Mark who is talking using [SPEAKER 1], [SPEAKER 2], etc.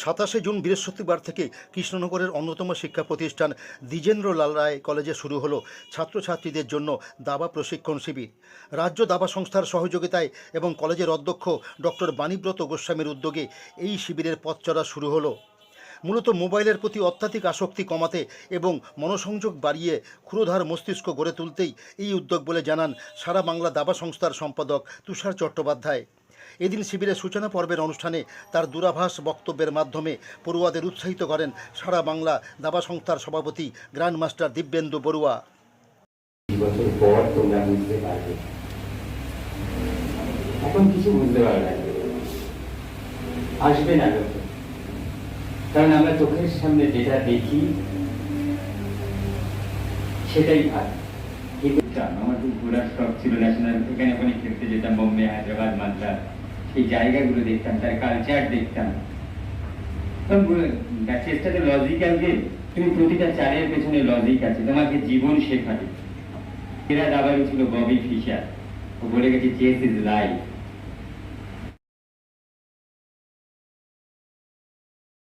[SPEAKER 1] সাতাশে জুন বৃহস্পতিবার থেকে কৃষ্ণনগরের অন্যতম শিক্ষা প্রতিষ্ঠান দ্বিজেন্দ্র লাল রায় কলেজে শুরু হলো ছাত্রছাত্রীদের জন্য দাবা প্রশিক্ষণ শিবির। রাজ্য দাবা সংস্থার সহযোগিতায় এবং কলেজের অধ্যক্ষ ডক্টর বাণীব্রত গোস্বামীর উদ্যোগে এই শিবিরের পথ চলা শুরু হলো। মূলত মোবাইলের প্রতি অত্যাধিক আসক্তি কমাতে এবং মনোসংযোগ বাড়িয়ে ক্ষুরোধার মস্তিষ্ক গড়ে তুলতেই এই উদ্যোগ বলে জানান সারা বাংলা দাবা সংস্থার সম্পাদক তুষার চট্টোপাধ্যায়। এদিন শিবিরের সূচনা পর্বের অনুষ্ঠানে তার দূরাভাস বক্তব্যের মাধ্যমে পড়ুয়াদের উৎসাহিত করেন সারা বাংলা দাবা সংস্থার সভাপতি গ্র্যান্ড মাস্টার দিব্যেন্দু বড়ুয়া।
[SPEAKER 2] এখন কিছু বুঝতে পারবে আসবে না কারণ আমরা চোখের সামনে যেটা দেখি, সেটাই ভালো। আমার খুব ঘোরার শখ ছিল ন্যাশনাল এখানে ওখানে খেলতে যেতাম, বোম্বে, হায়দ্রাবাদ, মাদ্রাস। সেই জায়গাগুলো দেখতাম, তার কালচার দেখতাম। চেষ্টাতে লজিক্যাল যে তুমি প্রতিটা চারের পেছনে লজিক আছে। তোমাকে জীবন শেখাবে। এরা দাবারও ছিল ববি ফিশার। ও বলে গেছে চেস ইজ লাইফ